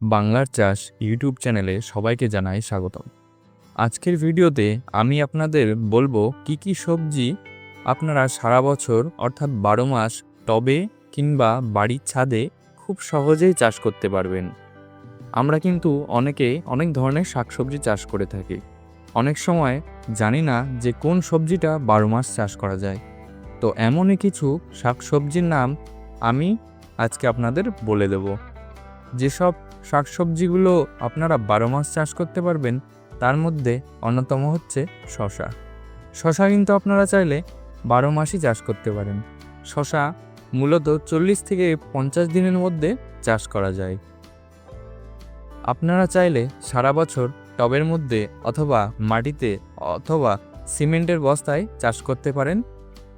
বাংলার চাষ ইউটিউব চ্যানেলে সবাইকে জানাই স্বাগতম। আজকের ভিডিওতে আমি আপনাদের বলব কি কি সবজি আপনারা সারা বছর, অর্থাৎ বারো মাস, টবে কিংবা বাড়ির ছাদে খুব সহজেই চাষ করতে পারবেন। আমরা কিন্তু অনেকে অনেক ধরনের শাকসবজি চাষ করে থাকি। অনেক সময় জানি না যে কোন সবজিটা বারো মাস চাষ করা যায়। তো এমনই কিছু শাকসবজির নাম আমি আজকে আপনাদের বলে দেব। যেসব শাকসবজিগুলো আপনারা বারো মাস চাষ করতে পারবেন, তার মধ্যে অন্যতম হচ্ছে শশা শশা কিন্তু আপনারা চাইলে বারো মাসই চাষ করতে পারেন। শশা মূলত চল্লিশ থেকে পঞ্চাশ দিনের মধ্যে চাষ করা যায়। আপনারা চাইলে সারা বছর টবের মধ্যে অথবা মাটিতে অথবা সিমেন্টের বস্তায় চাষ করতে পারেন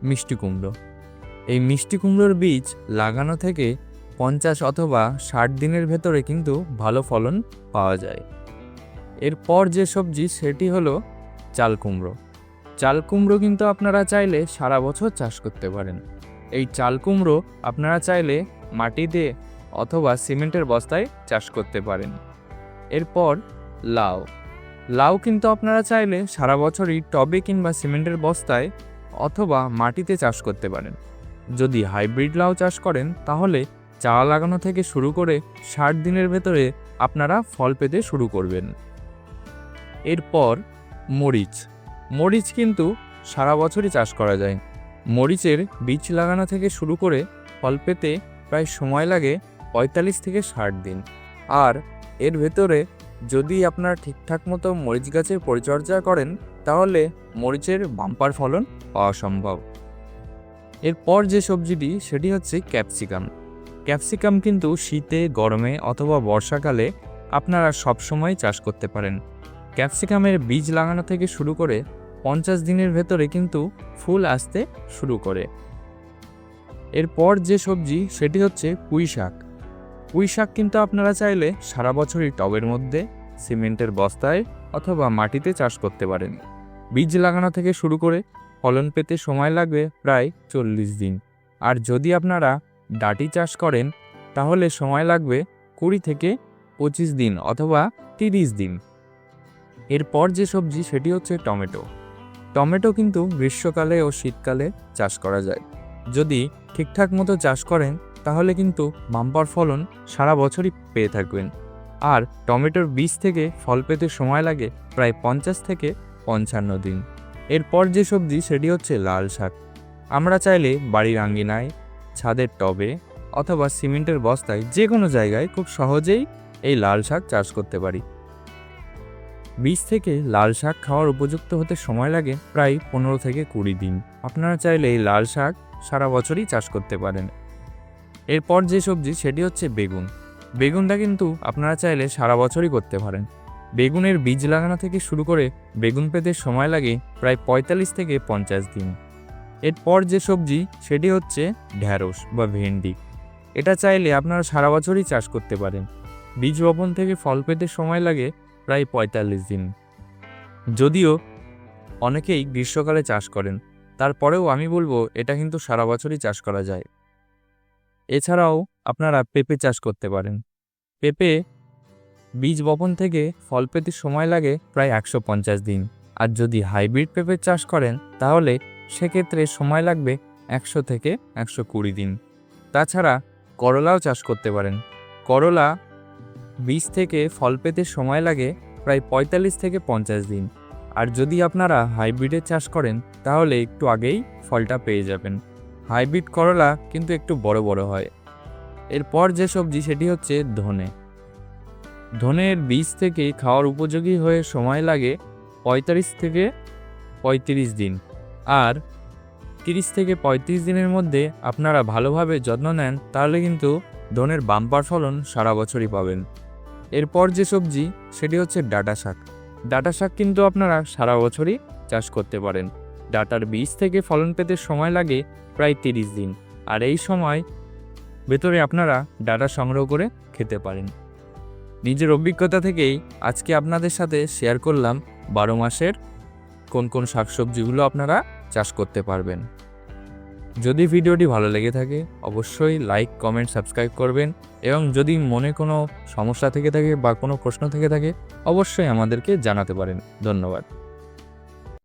মিষ্টি কুমড়ো। এই মিষ্টি কুমড়োর বীজ লাগানো থেকে পঞ্চাশ অথবা ষাট দিনের ভেতরে কিন্তু ভালো ফলন পাওয়া যায়। এরপর যে সবজি, সেটি হলো চাল কুমড়ো। চাল কুমড়ো কিন্তু আপনারা চাইলে সারা বছর চাষ করতে পারেন। এই চাল কুমড়ো আপনারা চাইলে মাটিতে অথবা সিমেন্টের বস্তায় চাষ করতে পারেন। এরপর লাউ। লাউ কিন্তু আপনারা চাইলে সারা বছরই টবে কিংবা সিমেন্টের বস্তায় অথবা মাটিতে চাষ করতে পারেন। যদি হাইব্রিড লাউ চাষ করেন, তাহলে চারা লাগানো থেকে শুরু করে ষাট দিনের ভেতরে আপনারা ফল পেতে শুরু করবেন। এরপর মরিচ। মরিচ কিন্তু সারা বছরই চাষ করা যায়। মরিচের বীজ লাগানো থেকে শুরু করে ফল পেতে প্রায় সময় লাগে পঁয়তাল্লিশ থেকে ষাট দিন। আর এর ভেতরে যদি আপনারা ঠিকঠাক মতো মরিচ গাছের পরিচর্যা করেন, তাহলে মরিচের বাম্পার ফলন পাওয়া সম্ভব। এরপর যে সবজিটি, সেটি হচ্ছে ক্যাপসিকাম। ক্যাপসিকাম কিন্তু শীতে, গরমে অথবা বর্ষাকালে আপনারা সবসময় চাষ করতে পারেন। ক্যাপসিকামের বীজ লাগানো থেকে শুরু করে পঞ্চাশ দিনের ভেতরে কিন্তু ফুল আসতে শুরু করে। এরপর যে সবজি, সেটি হচ্ছে পুঁই শাক। পুঁই শাক কিন্তু আপনারা চাইলে সারা বছরই টবের মধ্যে, সিমেন্টের বস্তায় অথবা মাটিতে চাষ করতে পারেন। বীজ লাগানো থেকে শুরু করে ফলন পেতে সময় লাগবে প্রায় চল্লিশ দিন। আর যদি আপনারা ডাটি চাষ করেন, তাহলে সময় লাগবে কুড়ি থেকে পঁচিশ দিন অথবা তিরিশ দিন। এরপর যে সবজি, সেটি হচ্ছে টমেটো। টমেটো কিন্তু গ্রীষ্মকালে ও শীতকালে চাষ করা যায়। যদি ঠিকঠাক মতো চাষ করেন, তাহলে কিন্তু বাম্পার ফলন সারা বছরই পেয়ে থাকবেন। আর টমেটোর বীজ থেকে ফল পেতে সময় লাগে প্রায় পঞ্চাশ থেকে পঞ্চান্ন দিন। এরপর যে সবজি, সেটি হচ্ছে লাল শাক। আমরা চাইলে বাড়ির আঙ্গিনায় ছাদের টবে অথবা সিমেন্টের বস্তায় যে কোনো জায়গায় খুব সহজেই এই লাল শাক চাষ করতে পারি। বীজ থেকে লাল শাক খাওয়ার উপযুক্ত হতে সময় লাগে প্রায় পনেরো থেকে কুড়ি দিন। আপনারা চাইলে এই লাল শাক সারা বছরই চাষ করতে পারেন। এরপর যে সবজি সেটি হচ্ছে বেগুন। বেগুনটা কিন্তু আপনারা চাইলে সারা বছরই করতে পারেন। বেগুনের বীজ লাগানো থেকে শুরু করে বেগুন পেতে সময় লাগে প্রায় পঁয়তাল্লিশ থেকে পঞ্চাশ দিন। এরপর যে সবজি, সেটি হচ্ছে ঢ্যাঁড়স বা ভেন্ডি। এটা চাইলে আপনারা সারা বছরই চাষ করতে পারেন। বীজ বপন থেকে ফল পেতে সময় লাগে প্রায় পঁয়তাল্লিশ দিন। যদিও অনেকেই গ্রীষ্মকালে চাষ করেন, তারপরেও আমি বলব এটা কিন্তু সারা বছরই চাষ করা যায়। এছাড়াও আপনারা পেঁপে চাষ করতে পারেন। পেঁপে বীজ বপন থেকে ফল পেতে সময় লাগে প্রায় একশো পঞ্চাশ দিন। আর যদি হাইব্রিড পেঁপের চাষ করেন, তাহলে সেক্ষেত্রে সময় লাগবে একশো থেকে একশো কুড়ি দিন। তাছাড়া করলাও চাষ করতে পারেন। করলা বীজ থেকে ফল পেতে সময় লাগে প্রায় পঁয়তাল্লিশ থেকে পঞ্চাশ দিন। আর যদি আপনারা হাইব্রিডের চাষ করেন, তাহলে একটু আগেই ফলটা পেয়ে যাবেন। হাইব্রিড করলা কিন্তু একটু বড় বড় হয়। এরপর যে সবজি, সেটি হচ্ছে ধনে। ধনের বীজ থেকে খাওয়ার উপযোগী হয়ে সময় লাগে পঁয়তাল্লিশ থেকে পঁয়ত্রিশ দিন। আর তিরিশ থেকে পঁয়ত্রিশ দিনের মধ্যে আপনারা ভালোভাবে যত্ন নেন, তাহলে কিন্তু ধনের বাম্পার ফলন সারা বছরই পাবেন। এরপর যে সবজি, সেটি হচ্ছে ডাটা শাক। ডাটা শাক কিন্তু আপনারা সারা বছরই চাষ করতে পারেন। ডাটার বীজ থেকে ফলন পেতে সময় লাগে প্রায় তিরিশ দিন। আর এই সময় ভেতরে আপনারা ডাটা সংগ্রহ করে খেতে পারেন। নিজের অভিজ্ঞতা থেকেই আজকে আপনাদের সাথে শেয়ার করলাম বারো মাসের কোন কোন শাকসবজিগুলো আপনারা চাষ করতে পারবেন। যদি ভিডিওটি ভালো লেগে থাকে, অবশ্যই লাইক কমেন্ট সাবস্ক্রাইব করবেন এবং যদি মনে কোনো সমস্যা থেকে থাকে বা কোনো প্রশ্ন থেকে থাকে, অবশ্যই আমাদেরকে জানাতে পারেন। ধন্যবাদ।